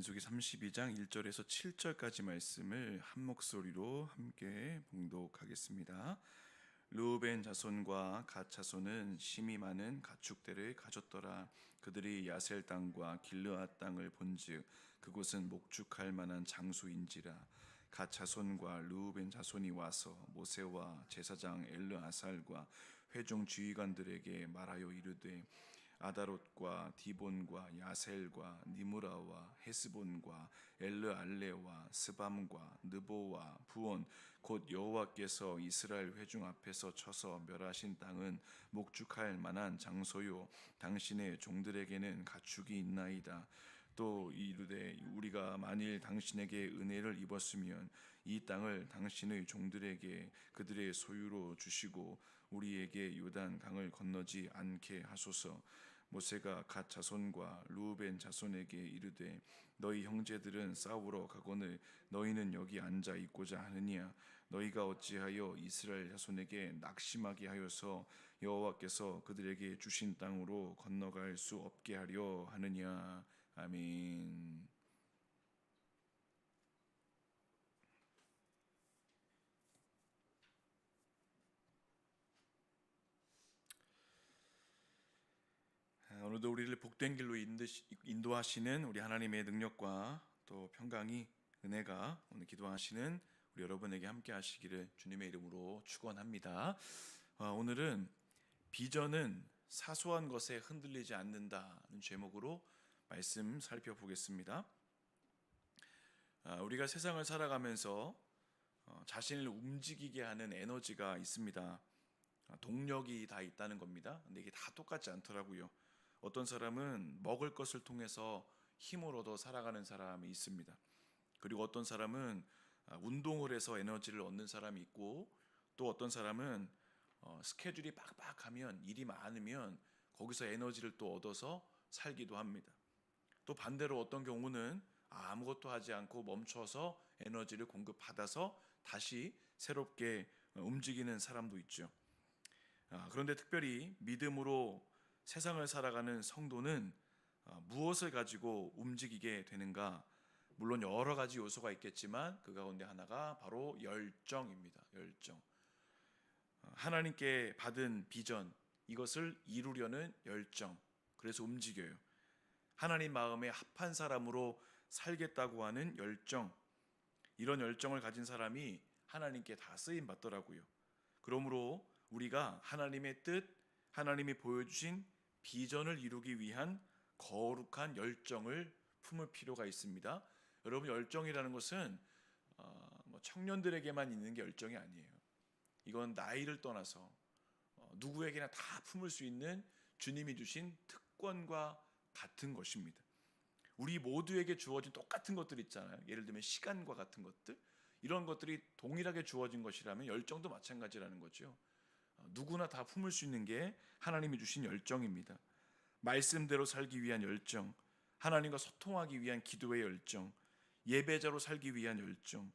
민수기 32장 1절에서 7절까지 말씀을 한 목소리로 함께 봉독하겠습니다. 루벤 자손과 갓 자손은 심이 많은 가축대를 가졌더라. 그들이 야셀 땅과 길르앗 땅을 본즉 그곳은 목축할 만한 장소인지라. 갓 자손과 루벤 자손이 와서 모세와 제사장 엘르아살과 회중 지휘관들에게 말하여 이르되 아다롯과 디본과 야셀과 니무라와 헤스본과 엘르알레와 스밤과 느보와 부온 곧 여호와께서 이스라엘 회중 앞에서 쳐서 멸하신 땅은 목축할 만한 장소요. 당신의 종들에게는 가축이 있나이다. 또 이르되 우리가 만일 당신에게 은혜를 입었으면 이 땅을 당신의 종들에게 그들의 소유로 주시고 우리에게 요단 강을 건너지 않게 하소서 모세가 갓 자손과 루벤 자손에게 이르되 너희 형제들은 싸우러 가거늘 너희는 여기 앉아 있고자 하느냐 너희가 어찌하여 이스라엘 자손에게 낙심하게 하여서 여호와께서 그들에게 주신 땅으로 건너갈 수 없게 하려 하느냐 아멘. 오늘도 우리를 복된 길로 인도하시는 우리 하나님의 능력과 또 평강이 은혜가 오늘 기도하시는 우리 여러분에게 함께 하시기를 주님의 이름으로 축원합니다. 아, 오늘은 비전은 사소한 것에 흔들리지 않는다는 제목으로 말씀 살펴보겠습니다. 아, 우리가 세상을 살아가면서 어, 자신을 움직이게 하는 에너지가 있습니다. 아, 동력이 다 있다는 겁니다. 근데 이게 다 똑같지 않더라고요. 어떤 사람은 먹을 것을 통해서 힘을 얻어 살아가는 사람이 있습니다. 그리고 어떤 사람은 아, 운동을 해서 에너지를 얻는 사람이 있고 또 어떤 사람은 어, 스케줄이 빡빡하면 일이 많으면 거기서 에너지를 또 얻어서 살기도 합니다. 또 반대로 어떤 경우는 아무것도 하지 않고 멈춰서 에너지를 공급받아서 다시 새롭게 움직이는 사람도 있죠. 아, 그런데 특별히 믿음으로 세상을 살아가는 성도는 아, 무엇을 가지고 움직이게 되는가? 물론 여러 가지 요소가 있겠지만 그 가운데 하나가 바로 열정입니다. 열정. 아, 하나님께 받은 비전 이것을 이루려는 열정. 그래서 움직여요. 하나님 마음에 합한 사람으로 살겠다고 하는 열정. 이런 열정을 가진 사람이 하나님께 다 쓰임 받더라고요. 그러므로 우리가 하나님의 뜻, 하나님이 보여주신 비전을 이루기 위한 거룩한 열정을 품을 필요가 있습니다. 여러분 열정이라는 것은 어, 뭐 청년들에게만 있는 게 열정이 아니에요. 이건 나이를 떠나서 어, 누구에게나 다 품을 수 있는 주님이 주신 특권과 같은 것입니다. 우리 모두에게 주어진 똑같은 것들 있잖아요. 예를 들면 시간과 같은 것들 이런 것들이 동일하게 주어진 것이라면 열정도 마찬가지라는 거죠. 어, 누구나 다 품을 수 있는 게 하나님이 주신 열정입니다. 말씀대로 살기 위한 열정, 하나님과 소통하기 위한 기도의 열정, 예배자로 살기 위한 열정,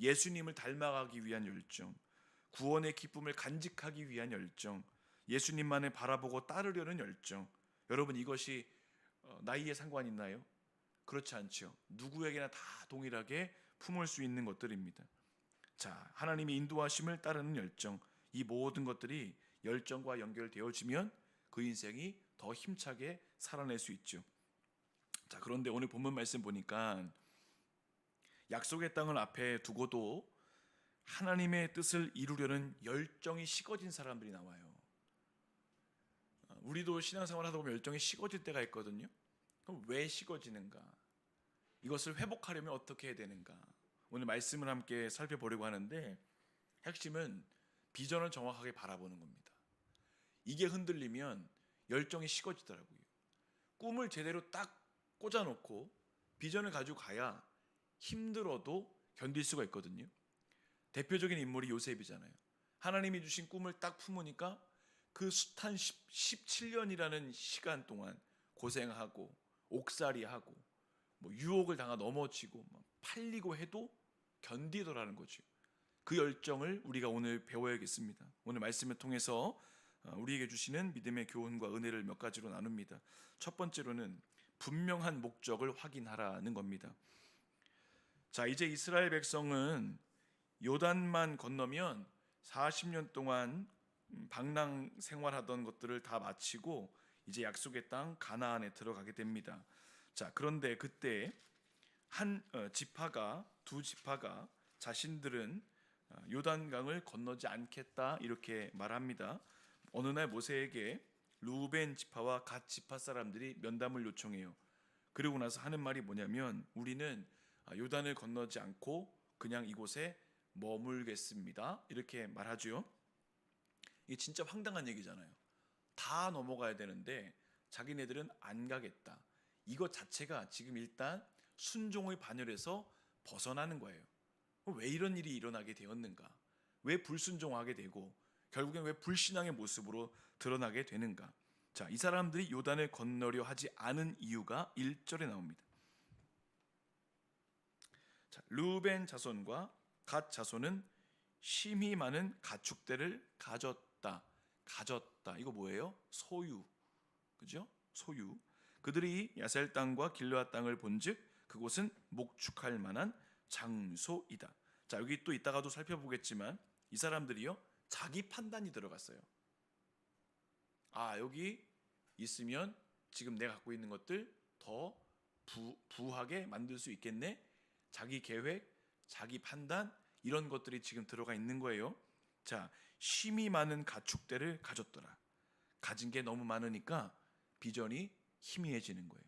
예수님을 닮아가기 위한 열정, 구원의 기쁨을 간직하기 위한 열정, 예수님만을 바라보고 따르려는 열정. 여러분 이것이 어, 나이에 상관 있나요? 그렇지 않죠. 누구에게나 다 동일하게 품을 수 있는 것들입니다. 자, 하나님의 인도하심을 따르는 열정. 이 모든 것들이 열정과 연결되어지면 그 인생이 더 힘차게 살아낼 수 있죠. 자, 그런데 오늘 본문 말씀 보니까 약속의 땅을 앞에 두고도 하나님의 뜻을 이루려는 열정이 식어진 사람들이 나와요. 어, 우리도 신앙생활 하다 보면 열정이 식어질 때가 있거든요. 그럼 왜 식어지는가? 이것을 회복하려면 어떻게 해야 되는가? 오늘 말씀을 함께 살펴보려고 하는데 핵심은 비전을 정확하게 바라보는 겁니다. 이게 흔들리면 열정이 식어지더라고요. 꿈을 제대로 딱 꽂아놓고 비전을 가지고 가야 힘들어도 견딜 수가 있거든요. 대표적인 인물이 요셉이잖아요. 하나님이 주신 꿈을 딱 품으니까 그 숱한 17년이라는 시간 동안 고생하고 옥살이하고 뭐 유혹을 당하 넘어지고 막 팔리고 해도 견디더라는 거죠. 그 열정을 우리가 오늘 배워야겠습니다. 오늘 말씀을 통해서 어, 우리에게 주시는 믿음의 교훈과 은혜를 몇 가지로 나눕니다. 첫 번째로는 분명한 목적을 확인하라는 겁니다. 자, 이제 이스라엘 백성은 요단만 건너면 40년 동안 방랑 생활하던 것들을 다 마치고 이제 약속의 땅 가나안에 들어가게 됩니다. 자, 그런데 그때 한 어, 지파가 두 지파가 자신들은 어, 요단강을 건너지 않겠다 이렇게 말합니다. 어느 날 모세에게 루벤 지파와 갓 지파 사람들이 면담을 요청해요. 그리고 나서 하는 말이 뭐냐면 우리는 아, 요단을 건너지 않고 그냥 이곳에 머물겠습니다. 이렇게 말하죠. 이게 진짜 황당한 얘기잖아요. 다 넘어가야 되는데 자기네들은 안 가겠다. 이것 자체가 지금 일단 순종의 반열에서 벗어나는 거예요. 왜 이런 일이 일어나게 되었는가? 왜 불순종하게 되고 결국엔 왜 불신앙의 모습으로 드러나게 되는가? 자, 이 사람들이 요단을 건너려 하지 않은 이유가 1절에 나옵니다. 자, 루벤 자손과 갓 자손은 심히 많은 가축대를 가졌다. 가졌다. 이거 뭐예요? 소유. 그죠? 소유. 그들이 야셀 땅과 길르앗 땅을 본즉 그곳은 목축할 만한 장소이다. 자, 여기 또 이따가도 살펴보겠지만 이 사람들이요. 자기 판단이 들어갔어요. 아, 여기 있으면 지금 내가 갖고 있는 것들 더 부, 부하게 만들 수 있겠네. 자기 계획, 자기 판단 이런 것들이 지금 들어가 있는 거예요. 자, 심이 많은 가축대를 가졌더라. 가진 게 너무 많으니까 비전이 희미해지는 거예요.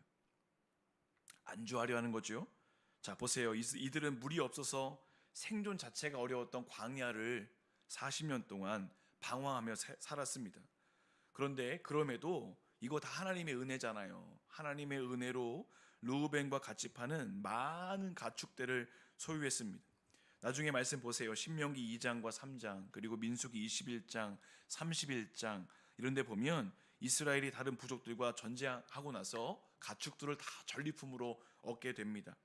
안주하려 하는 거죠. 자, 보세요. 이- 이들은 물이 없어서 생존 자체가 어려웠던 광야를 40년 동안 방황하며 사- 살았습니다. 그런데 그럼에도 이거 다 하나님의 은혜잖아요. 하나님의 은혜로 루벤과 가치파는 많은 가축대를 소유했습니다. 나중에 말씀 보세요. 신명기 2장과 3장 그리고 민수기 21장, 31장 이런 데 보면 이스라엘이 다른 부족들과 전쟁하고 나서 가축들을 다 전리품으로 얻게 됩니다.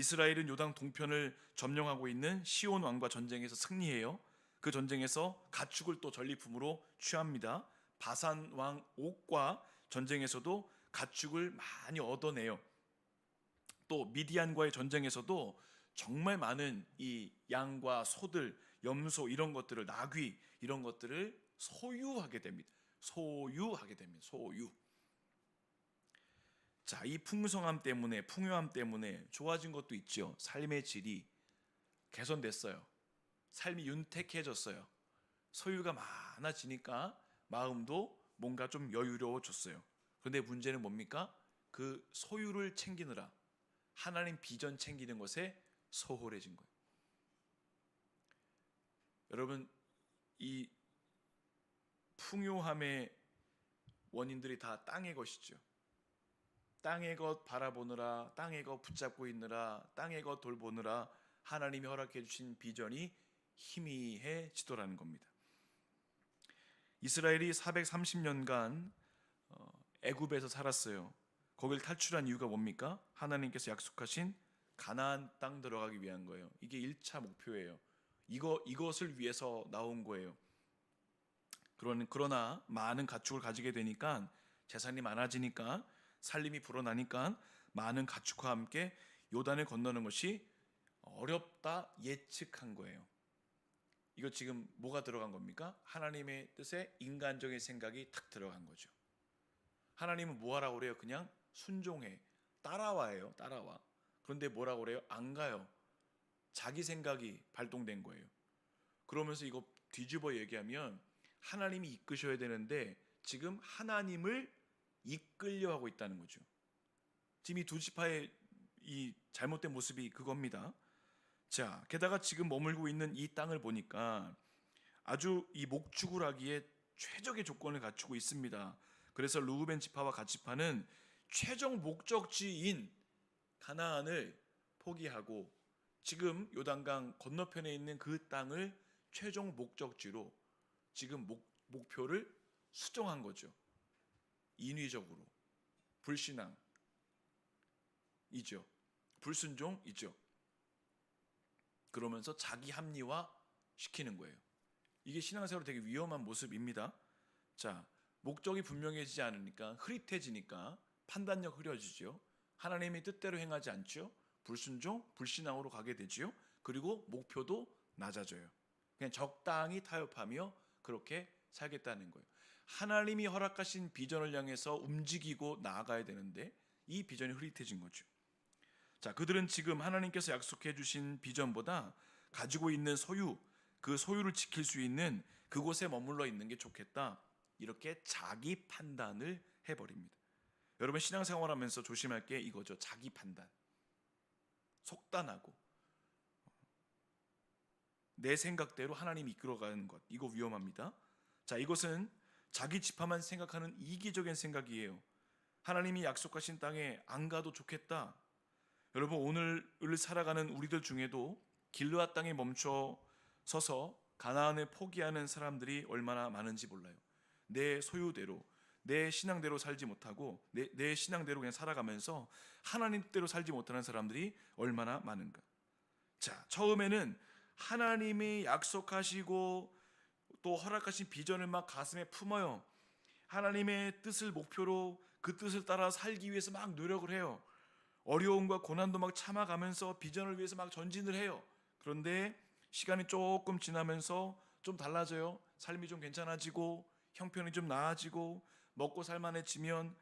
이스라엘은 요당 동편을 점령하고 있는 시온 왕과 전쟁에서 승리해요. 그 전쟁에서 가축을 또 전리품으로 취합니다. 바산 왕 옥과 전쟁에서도 가축을 많이 얻어내요. 또 미디안과의 전쟁에서도 정말 많은 이 양과 소들, 염소 이런 것들을 나귀 이런 것들을 소유하게 됩니다. 소유하게 됩니다. 소유. 자, 이 풍성함 때문에 풍요함 때문에 좋아진 것도 있죠. 삶의 질이 개선됐어요. 삶이 윤택해졌어요. 소유가 많아지니까 마음도 뭔가 좀 여유로워졌어요. 그런데 문제는 뭡니까? 그 소유를 챙기느라 하나님 비전 챙기는 것에 소홀해진 거예요. 여러분 이 풍요함의 원인들이 다 땅의 것이죠. 땅의 것 바라보느라 땅의 것 붙잡고 있느라 땅의 것 돌보느라 하나님이 허락해 주신 비전이 희미해지더라는 겁니다. 이스라엘이 430년간 어, 애굽에서 살았어요. 거길 탈출한 이유가 뭡니까? 하나님께서 약속하신 가나안 땅 들어가기 위한 거예요. 이게 1차 목표예요. 이거 이것을 위해서 나온 거예요. 그러는 그러나 많은 가축을 가지게 되니까 재산이 많아지니까 살림이 불어나니까 많은 가축과 함께 요단을 건너는 것이 어렵다 예측한 거예요. 이거 지금 뭐가 들어간 겁니까? 하나님의 뜻에 인간적인 생각이 탁 들어간 거죠. 하나님은 뭐 하라고 그래요? 그냥 순종해. 따라와요. 따라와. 그런데 뭐라고 그래요? 안 가요. 자기 생각이 발동된 거예요. 그러면서 이거 뒤집어 얘기하면 하나님이 이끄셔야 되는데 지금 하나님을 이끌려 하고 있다는 거죠. 지금 이 두 지파의 이 잘못된 모습이 그겁니다. 자, 게다가 지금 머물고 있는 이 땅을 보니까 아주 이 목축을 하기에 최적의 조건을 갖추고 있습니다. 그래서 루벤 지파와 갓 지파는 최종 목적지인 가나안을 포기하고 지금 요단강 건너편에 있는 그 땅을 최종 목적지로 지금 목, 목표를 수정한 거죠. 인위적으로 불신앙 이죠. 불순종이죠. 그러면서 자기 합리화 시키는 거예요. 이게 신앙생활 되게 위험한 모습입니다. 자, 목적이 분명해지지 않으니까 흐릿해지니까 판단력 흐려지죠. 하나님의 뜻대로 행하지 않죠. 불순종, 불신앙으로 가게 되지요. 그리고 목표도 낮아져요. 그냥 적당히 타협하며 그렇게 살겠다는 거예요. 하나님이 허락하신 비전을 향해서 움직이고 나아가야 되는데 이 비전이 흐릿해진 거죠. 자, 그들은 지금 하나님께서 약속해 주신 비전보다 가지고 있는 소유, 그 소유를 지킬 수 있는 그곳에 머물러 있는 게 좋겠다. 이렇게 자기 판단을 해버립니다. 여러분 신앙생활 하면서 조심할 게 이거죠. 자기 판단. 속단하고 내 생각대로 하나님이 이끌어가는 것. 이거 위험합니다. 자, 이것은 자기 지파만 생각하는 이기적인 생각이에요. 하나님이 약속하신 땅에 안 가도 좋겠다. 여러분 오늘을 살아가는 우리들 중에도 길르앗 땅에 멈춰 서서 가나안을 포기하는 사람들이 얼마나 많은지 몰라요. 내 소유대로 내 신앙대로 살지 못하고 내, 내 신앙대로 그냥 살아가면서 하나님대로 살지 못하는 사람들이 얼마나 많은가. 자, 처음에는 하나님이 약속하시고 또 허락하신 비전을 막 가슴에 품어요. 하나님의 뜻을 목표로 그 뜻을 따라 살기 위해서 막 노력을 해요. 어려움과 고난도 막 참아가면서 비전을 위해서 막 전진을 해요. 그런데 시간이 조금 지나면서 좀 달라져요. 삶이 좀 괜찮아지고 형편이 좀 나아지고 먹고 살만해지면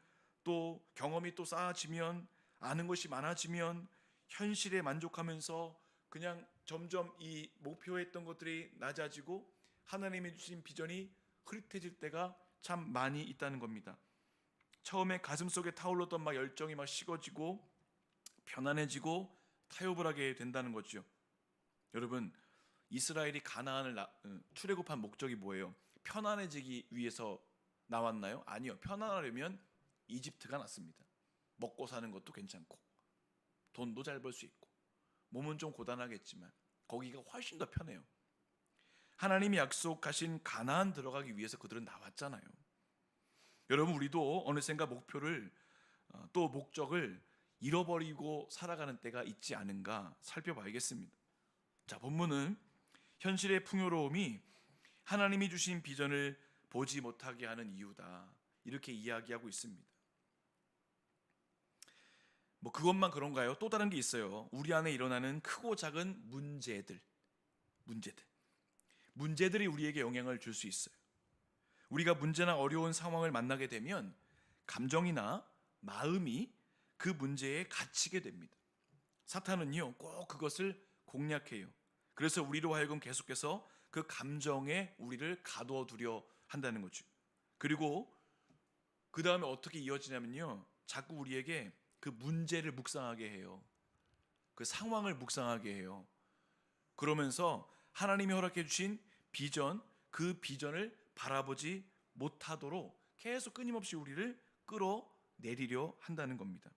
또 경험이 또 쌓아지면 아는 것이 많아지면 현실에 만족하면서 그냥 점점 이 목표했던 것들이 낮아지고 하나님이 주신 비전이 흐릿해질 때가 참 많이 있다는 겁니다. 처음에 가슴 속에 타올랐던 막 열정이 막 식어지고 편안해지고 타협을 하게 된다는 거죠. 여러분 이스라엘이 가나안을 나- 어, 출애굽한 목적이 뭐예요? 편안해지기 위해서 나왔나요? 아니요. 편안하려면 이집트가 낫습니다. 먹고 사는 것도 괜찮고 돈도 잘 벌 수 있고 몸은 좀 고단하겠지만 거기가 훨씬 더 편해요. 하나님이 약속하신 가나안 들어가기 위해서 그들은 나왔잖아요. 여러분 우리도 어느샌가 목표를 어, 또 목적을 잃어버리고 살아가는 때가 있지 않은가 살펴봐야겠습니다. 자, 본문은 현실의 풍요로움이 하나님이 주신 비전을 보지 못하게 하는 이유다. 이렇게 이야기하고 있습니다. 뭐 그것만 그런가요? 또 다른 게 있어요. 우리 안에 일어나는 크고 작은 문제들. 문제들. 문제들이 우리에게 영향을 줄 수 있어요. 우리가 문제나 어려운 상황을 만나게 되면 감정이나 마음이 그 문제에 갇히게 됩니다. 사탄은요, 꼭 그것을 공략해요. 그래서 우리로 하여금 계속해서 그 감정에 우리를 가두어 두려 한다는 거죠. 그리고 그 다음에 어떻게 이어지냐면요, 자꾸 우리에게 그 문제를 묵상하게 해요. 그 상황을 묵상하게 해요. 그러면서 하나님이 허락해 주신 비전, 그 비전을 바라보지 못하도록 계속 끊임없이 우리를 끌어내리려 한다는 겁니다.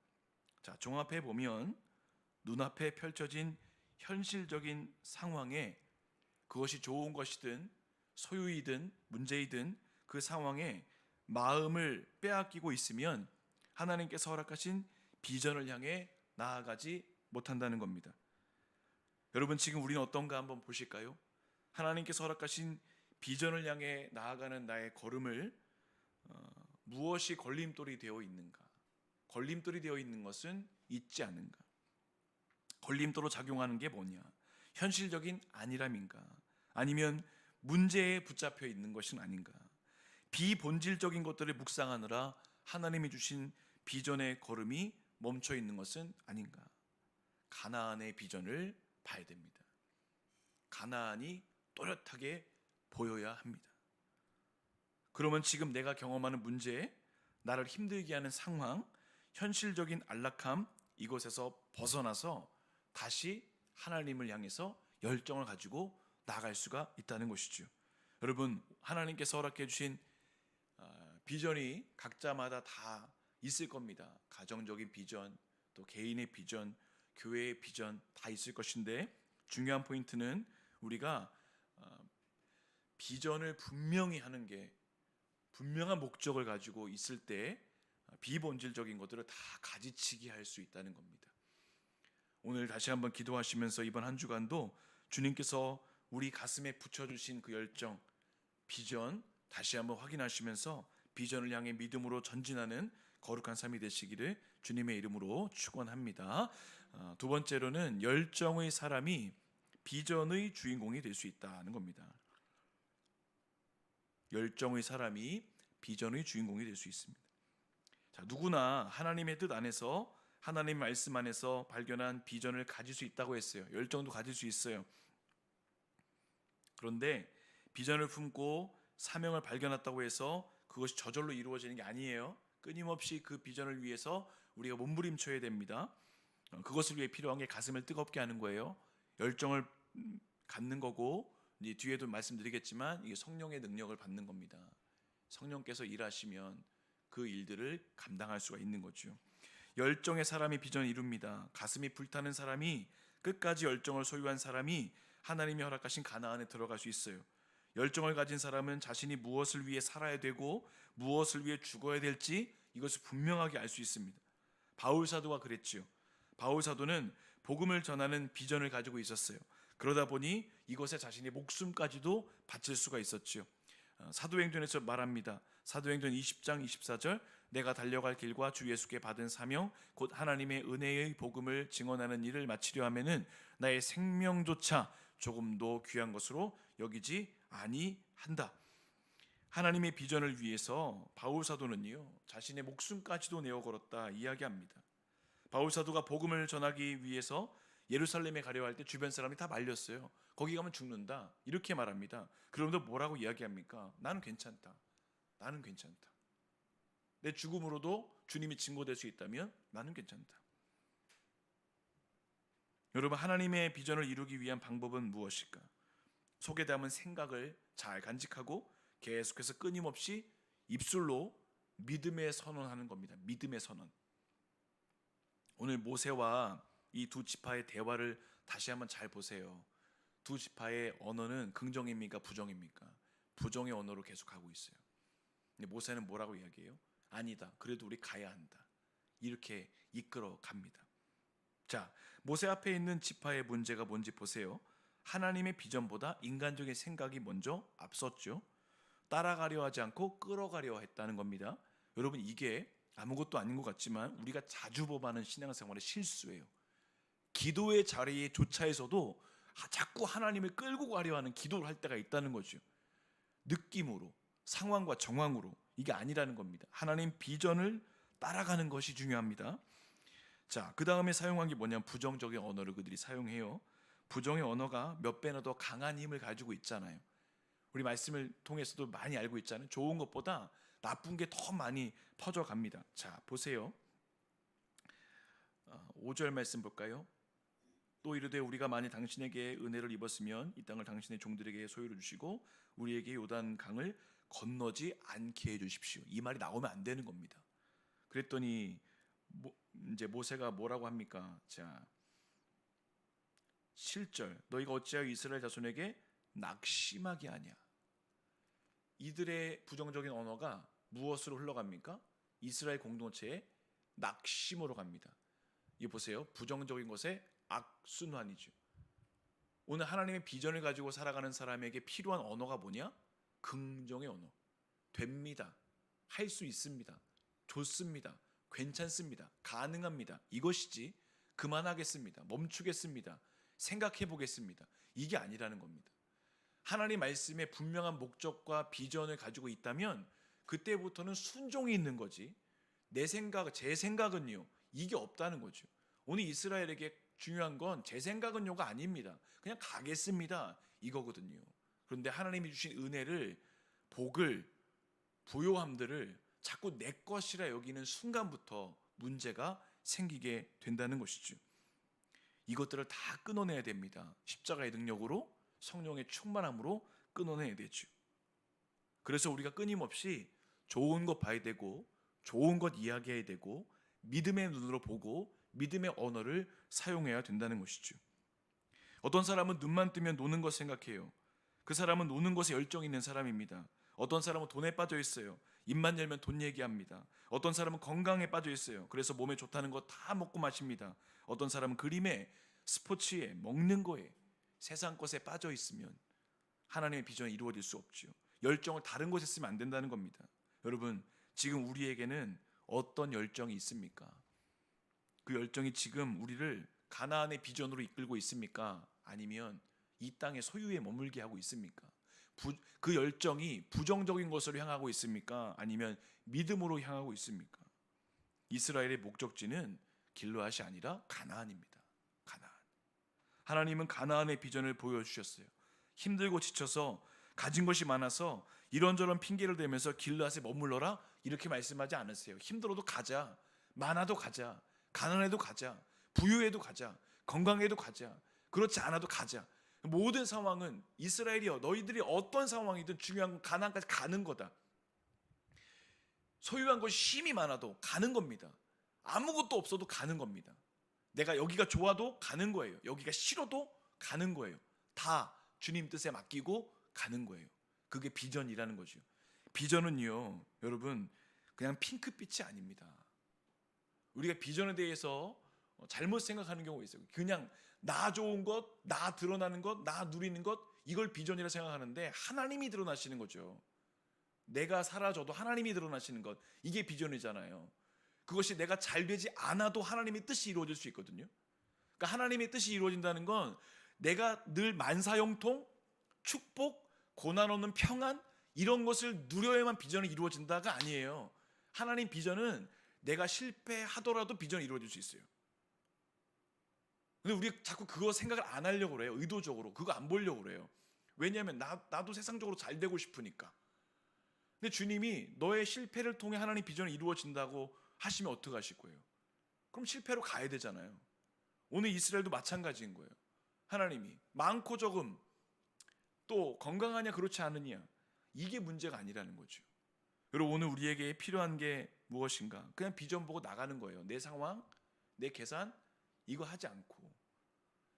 자, 종합해 보면 눈앞에 펼쳐진 현실적인 상황에 그것이 좋은 것이든 소유이든 문제이든 그 상황에 마음을 빼앗기고 있으면 하나님께서 허락하신 비전을 향해 나아가지 못한다는 겁니다. 여러분 지금 우리는 어떤가 한번 보실까요? 하나님께서 허락하신 비전을 향해 나아가는 나의 걸음을 어, 무엇이 걸림돌이 되어 있는가? 걸림돌이 되어 있는 것은 있지 않은가? 걸림돌로 작용하는 게 뭐냐? 현실적인 안일함인가? 아니면 문제에 붙잡혀 있는 것은 아닌가? 비본질적인 것들을 묵상하느라 하나님이 주신 비전의 걸음이 멈춰 있는 것은 아닌가? 가나안의 비전을 봐야 됩니다. 가나안이 또렷하게 보여야 합니다. 그러면 지금 내가 경험하는 문제, 나를 힘들게 하는 상황, 현실적인 안락함 이곳에서 벗어나서 다시 하나님을 향해서 열정을 가지고 나갈 수가 있다는 것이죠. 여러분 하나님께서 허락해 주신 아, 비전이 각자마다 다 있을 겁니다. 가정적인 비전, 또 개인의 비전, 교회의 비전 다 있을 것인데 중요한 포인트는 우리가 어, 비전을 분명히 하는 게 분명한 목적을 가지고 있을 때 비본질적인 것들을 다 가지치기 할 수 있다는 겁니다. 오늘 다시 한번 기도하시면서 이번 한 주간도 주님께서 우리 가슴에 붙여주신 그 열정, 비전 다시 한번 확인하시면서 비전을 향해 믿음으로 전진하는 거룩한 삶이 되시기를 주님의 이름으로 축원합니다. 어, 두 번째로는 열정의 사람이 비전의 주인공이 될 수 있다는 겁니다. 열정의 사람이 비전의 주인공이 될 수 있습니다. 자, 누구나 하나님의 뜻 안에서 하나님 말씀 안에서 발견한 비전을 가질 수 있다고 했어요. 열정도 가질 수 있어요. 그런데 비전을 품고 사명을 발견했다고 해서 그것이 저절로 이루어지는 게 아니에요. 끊임없이 그 비전을 위해서 우리가 몸부림쳐야 됩니다. 어, 그것을 위해 필요한 게 가슴을 뜨겁게 하는 거예요. 열정을 음, 갖는 거고 이제 뒤에도 말씀드리겠지만 이게 성령의 능력을 받는 겁니다. 성령께서 일하시면 그 일들을 감당할 수가 있는 거죠. 열정의 사람이 비전을 이룹니다. 가슴이 불타는 사람이 끝까지 열정을 소유한 사람이 하나님이 허락하신 가나안에 들어갈 수 있어요. 열정을 가진 사람은 자신이 무엇을 위해 살아야 되고 무엇을 위해 죽어야 될지 이것을 분명하게 알 수 있습니다. 바울 사도가 그랬지요. 바울 사도는 복음을 전하는 비전을 가지고 있었어요. 그러다 보니 이것에 자신의 목숨까지도 바칠 수가 있었지요. 어, 사도행전에서 말합니다. 사도행전 20장 24절 내가 달려갈 길과 주 예수께 받은 사명 곧 하나님의 은혜의 복음을 증언하는 일을 마치려 하면은 나의 생명조차 조금도 귀한 것으로 여기지 아니한다. 하나님의 비전을 위해서 바울 사도는요 자신의 목숨까지도 내어 걸었다 이야기합니다. 바울 사도가 복음을 전하기 위해서 예루살렘에 가려 할 때 주변 사람이 다 말렸어요. 거기 가면 죽는다. 이렇게 말합니다. 그런데 뭐라고 이야기합니까? 나는 괜찮다. 나는 괜찮다. 내 죽음으로도 주님이 증거될 수 있다면 나는 괜찮다. 여러분 하나님의 비전을 이루기 위한 방법은 무엇일까? 속에 담은 생각을 잘 간직하고 계속해서 끊임없이 입술로 믿음의 선언하는 겁니다. 믿음의 선언. 오늘 모세와 이 두 지파의 대화를 다시 한번 잘 보세요. 두 지파의 언어는 긍정입니까? 부정입니까? 부정의 언어로 계속 가고 있어요. 근데 모세는 뭐라고 이야기해요? 아니다. 그래도 우리 가야 한다. 이렇게 이끌어 갑니다. 자, 모세 앞에 있는 지파의 문제가 뭔지 보세요. 하나님의 비전보다 인간적인 생각이 먼저 앞섰죠. 따라가려 하지 않고 끌어가려 했다는 겁니다. 여러분 이게 아무것도 아닌 것 같지만 우리가 자주 범하는 신앙생활의 실수예요. 기도의 자리에 조차에서도 자꾸 하나님을 끌고 가려 하는 기도를 할 때가 있다는 거죠. 느낌으로, 상황과 정황으로 이게 아니라는 겁니다. 하나님 비전을 따라가는 것이 중요합니다. 자, 그 다음에 사용한 게 뭐냐면 부정적인 언어를 그들이 사용해요. 부정의 언어가 몇 배나 더 강한 힘을 가지고 있잖아요. 우리 말씀을 통해서도 많이 알고 있잖아요. 좋은 것보다 나쁜 게 더 많이 퍼져갑니다. 자, 보세요. 5절 말씀 볼까요? 또 이르되 우리가 만일 당신에게 은혜를 입었으면 이 땅을 당신의 종들에게 소유로 주시고 우리에게 요단 강을 건너지 않게 해 주십시오. 이 말이 나오면 안 되는 겁니다. 그랬더니 모, 이제 모세가 뭐라고 합니까? 자, 7절 너희가 어찌하여 이스라엘 자손에게 낙심하게 하냐? 이들의 부정적인 언어가 무엇으로 흘러갑니까? 이스라엘 공동체의 낙심으로 갑니다. 이 보세요. 부정적인 것의 악순환이죠. 오늘 하나님의 비전을 가지고 살아가는 사람에게 필요한 언어가 뭐냐? 긍정의 언어. 됩니다. 할 수 있습니다. 좋습니다. 괜찮습니다. 가능합니다. 이것이지 그만하겠습니다. 멈추겠습니다. 생각해 보겠습니다. 이게 아니라는 겁니다. 하나님 말씀에 분명한 목적과 비전을 가지고 있다면 그때부터는 순종이 있는 거지. 내 생각, 제 생각은요. 이게 없다는 거죠. 오늘 이스라엘에게 중요한 건 제 생각은 요가 아닙니다. 그냥 가겠습니다. 이거거든요. 그런데 하나님이 주신 은혜를 복을 부요함들을 자꾸 내 것이라 여기는 순간부터 문제가 생기게 된다는 것이죠. 이것들을 다 끊어내야 됩니다. 십자가의 능력으로 성령의 충만함으로 끊어내야 되죠. 그래서 우리가 끊임없이 좋은 것 봐야 되고 좋은 것 이야기해야 되고 믿음의 눈으로 보고 믿음의 언어를 사용해야 된다는 것이죠. 어떤 사람은 눈만 뜨면 노는 것 생각해요. 그 사람은 노는 것에 열정 있는 사람입니다. 어떤 사람은 돈에 빠져 있어요. 입만 열면 돈 얘기합니다. 어떤 사람은 건강에 빠져 있어요. 그래서 몸에 좋다는 거 다 먹고 마십니다. 어떤 사람은 그림에, 스포츠에, 먹는 거에, 세상 것에 빠져 있으면 하나님의 비전이 이루어질 수 없죠. 열정을 다른 곳에 쓰면 안 된다는 겁니다. 여러분, 지금 우리에게는 어떤 열정이 있습니까? 그 열정이 지금 우리를 가나안의 비전으로 이끌고 있습니까? 아니면 이 땅의 소유에 머물게 하고 있습니까? 부, 그 열정이 부정적인 것으로 향하고 있습니까? 아니면 믿음으로 향하고 있습니까? 이스라엘의 목적지는 길르앗이 아니라 가나안입니다. 가나안. 하나님은 가나안의 비전을 보여주셨어요. 힘들고 지쳐서 가진 것이 많아서 이런저런 핑계를 대면서 길르앗에 머물러라 이렇게 말씀하지 않으세요. 힘들어도 가자. 많아도 가자. 가난해도 가자. 부유해도 가자. 건강해도 가자. 그렇지 않아도 가자. 모든 상황은 이스라엘이여 너희들이 어떤 상황이든 중요한 건 가나안까지 가는 거다. 소유한 것이 힘이 많아도 가는 겁니다. 아무것도 없어도 가는 겁니다. 내가 여기가 좋아도 가는 거예요. 여기가 싫어도 가는 거예요. 다 주님 뜻에 맡기고 가는 거예요. 그게 비전이라는 거죠. 비전은요, 여러분, 그냥 핑크빛이 아닙니다. 우리가 비전에 대해서 잘못 생각하는 경우가 있어요. 그냥 나 좋은 것, 나 드러나는 것, 나 누리는 것, 이걸 비전이라 생각하는데 하나님이 드러나시는 거죠. 내가 사라져도 하나님이 드러나시는 것, 이게 비전이잖아요. 그것이 내가 잘 되지 않아도 하나님의 뜻이 이루어질 수 있거든요. 그러니까 하나님의 뜻이 이루어진다는 건 내가 늘 만사형통, 축복, 고난 없는 평안 이런 것을 누려야만 비전이 이루어진다가 아니에요. 하나님 비전은 내가 실패하더라도 비전이 이루어질 수 있어요. 근데 우리 자꾸 그거 생각을 안 하려고 그래요. 의도적으로 그거 안 보려고 그래요. 왜냐하면 나, 나도 세상적으로 잘 되고 싶으니까. 근데 주님이 너의 실패를 통해 하나님 비전이 이루어진다고 하시면 어떻게 하실 거예요? 그럼 실패로 가야 되잖아요. 오늘 이스라엘도 마찬가지인 거예요. 하나님이 많고 적음 또 건강하냐 그렇지 않느냐 이게 문제가 아니라는 거죠. 여러분 오늘 우리에게 필요한 게 무엇인가? 그냥 비전 보고 나가는 거예요. 내 상황, 내 계산 이거 하지 않고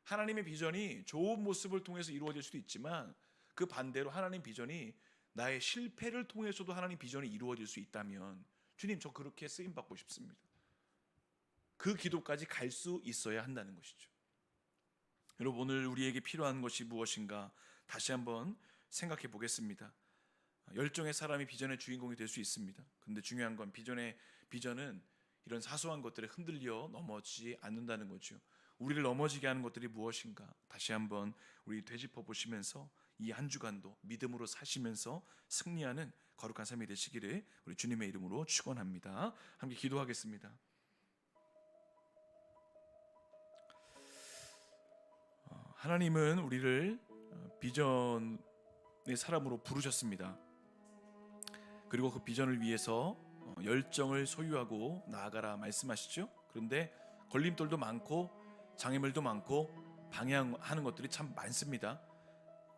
하나님의 비전이 좋은 모습을 통해서 이루어질 수도 있지만 그 반대로 하나님 비전이 나의 실패를 통해서도 하나님 비전이 이루어질 수 있다면 주님 저 그렇게 쓰임 받고 싶습니다. 그 기도까지 갈 수 있어야 한다는 것이죠. 여러분 오늘 우리에게 필요한 것이 무엇인가 다시 한번 생각해 보겠습니다. 열정의 사람이 비전의 주인공이 될 수 있습니다. 근데 중요한 건 비전의 비전은 이런 사소한 것들에 흔들려 넘어지지 않는다는 거죠. 우리를 넘어지게 하는 것들이 무엇인가 다시 한번 우리 되짚어 보시면서 이 한 주간도 믿음으로 사시면서 승리하는 거룩한 삶이 되시기를 우리 주님의 이름으로 축원합니다. 함께 기도하겠습니다. 어, 하나님은 우리를 어, 비전의 사람으로 부르셨습니다. 그리고 그 비전을 위해서 어, 열정을 소유하고 나아가라 말씀하시죠. 그런데 걸림돌도 많고 장애물도 많고 방해하는 것들이 참 많습니다.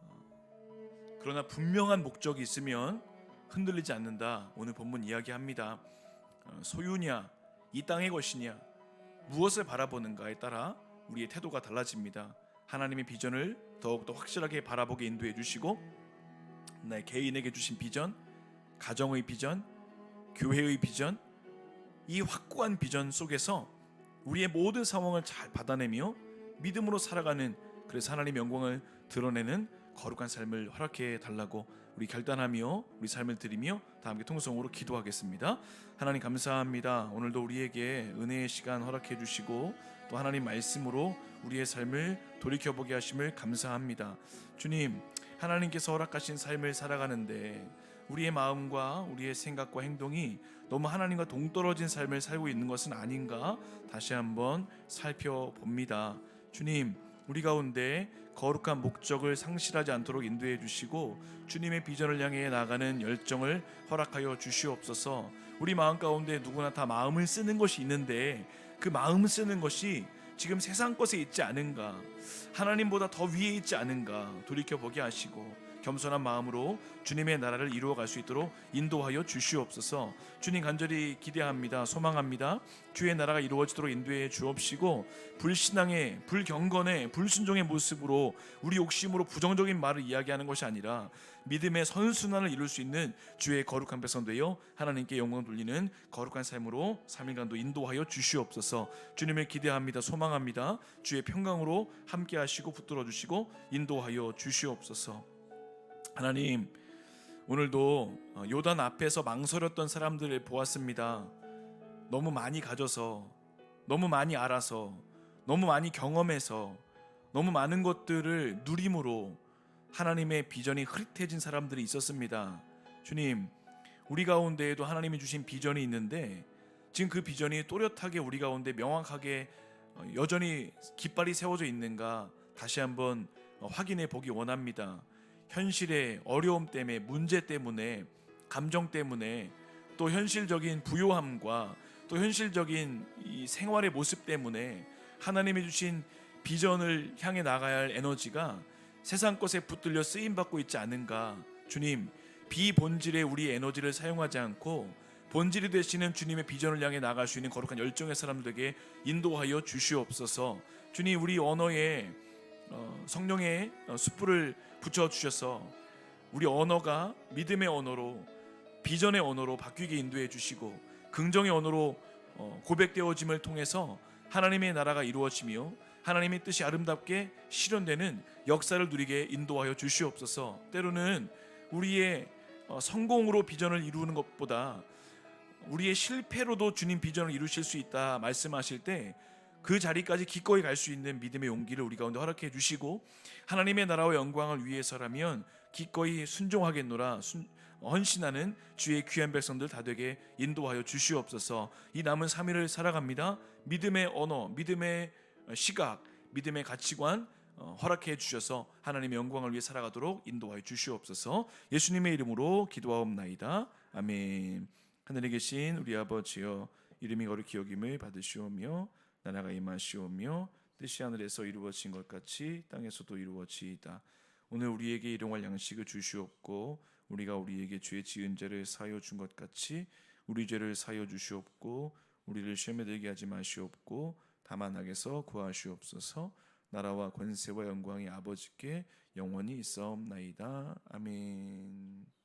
어, 그러나 분명한 목적이 있으면 흔들리지 않는다. 오늘 본문 이야기합니다. 어, 소유냐, 이 땅의 것이냐, 무엇을 바라보는가에 따라 우리의 태도가 달라집니다. 하나님의 비전을 더욱더 확실하게 바라보게 인도해 주시고 내 개인에게 주신 비전, 가정의 비전, 교회의 비전, 이 확고한 비전 속에서 우리의 모든 상황을 잘 받아내며 믿음으로 살아가는 그래서 하나님의 영광을 드러내는 거룩한 삶을 허락해 달라고 우리 결단하며 우리 삶을 드리며 다 함께 통성으로 기도하겠습니다. 하나님 감사합니다. 오늘도 우리에게 은혜의 시간 허락해 주시고 또 하나님 말씀으로 우리의 삶을 돌이켜 보게 하심을 감사합니다. 주님, 하나님께서 허락하신 삶을 살아가는데 우리의 마음과 우리의 생각과 행동이 너무 하나님과 동떨어진 삶을 살고 있는 것은 아닌가 다시 한번 살펴봅니다. 주님, 우리 가운데 거룩한 목적을 상실하지 않도록 인도해 주시고 주님의 비전을 향해 나가는 열정을 허락하여 주시옵소서. 우리 마음 가운데 누구나 다 마음을 쓰는 것이 있는데 그 마음 쓰는 것이 지금 세상 것에 있지 않은가 하나님보다 더 위에 있지 않은가 돌이켜 보게 하시고 겸손한 마음으로 주님의 나라를 이루어 갈 수 있도록 인도하여 주시옵소서. 주님 간절히 기대합니다. 소망합니다. 주의 나라가 이루어지도록 인도해 주옵시고 불신앙의 불경건의 불순종의 모습으로 우리 욕심으로 부정적인 말을 이야기하는 것이 아니라 믿음의 선순환을 이룰 수 있는 주의 거룩한 백성 되어 하나님께 영광 돌리는 거룩한 삶으로 3일간도 인도하여 주시옵소서. 주님을 기대합니다. 소망합니다. 주의 평강으로 함께 하시고 붙들어 주시고 인도하여 주시옵소서. 하나님 오늘도 어, 요단 앞에서 망설였던 사람들을 보았습니다. 너무 많이 가져서, 너무 많이 알아서, 너무 많이 경험해서, 너무 많은 것들을 누림으로 하나님의 비전이 흐릿해진 사람들이 있었습니다. 주님, 우리 가운데에도 하나님이 주신 비전이 있는데 지금 그 비전이 또렷하게 우리 가운데 명확하게 어, 여전히 깃발이 세워져 있는가 다시 한번 어, 확인해 보기 원합니다. 현실의 어려움 때문에 문제 때문에 감정 때문에 또 현실적인 부요함과 또 현실적인 이 생활의 모습 때문에 하나님이 주신 비전을 향해 나가야 할 에너지가 세상 것에 붙들려 쓰임 받고 있지 않은가 주님 비본질의 우리 에너지를 사용하지 않고 본질이 되시는 주님의 비전을 향해 나갈 수 있는 거룩한 열정의 사람들에게 인도하여 주시옵소서. 주님 우리 언어에 어, 성령의 어, 숯불을 붙여 주셔서 우리 언어가 믿음의 언어로 비전의 언어로 바뀌게 인도해 주시고 긍정의 언어로 어, 고백되어짐을 통해서 하나님의 나라가 이루어지며 하나님의 뜻이 아름답게 실현되는 역사를 누리게 인도하여 주시옵소서. 때로는 우리의 어, 성공으로 비전을 이루는 것보다 우리의 실패로도 주님 비전을 이루실 수 있다 말씀하실 때 그 자리까지 기꺼이 갈 수 있는 믿음의 용기를 우리 가운데 허락해 주시고 하나님의 나라와 영광을 위해서라면 기꺼이 순종하겠노라 순, 헌신하는 주의 귀한 백성들 다 되게 인도하여 주시옵소서. 이 남은 3일을 살아갑니다. 믿음의 언어, 믿음의 시각, 믿음의 가치관 어, 허락해 주셔서 하나님의 영광을 위해 살아가도록 인도하여 주시옵소서. 예수님의 이름으로 기도하옵나이다. 아멘. 하늘에 계신 우리 아버지여 이름이 거룩히 여김을 받으시오며 나라가 임하시오며 뜻이 하늘에서 이루어진 것 같이 땅에서도 이루어지이다. 오늘 우리에게 일용할 양식을 주시옵고 우리가 우리에게 죄 지은 죄를 사하여 준 것 같이 우리 죄를 사하여 주시옵고 우리를 시험에 들게 하지 마시옵고 다만 악에서 구하시옵소서. 나라와 권세와 영광이 아버지께 영원히 있사옵나이다. 아멘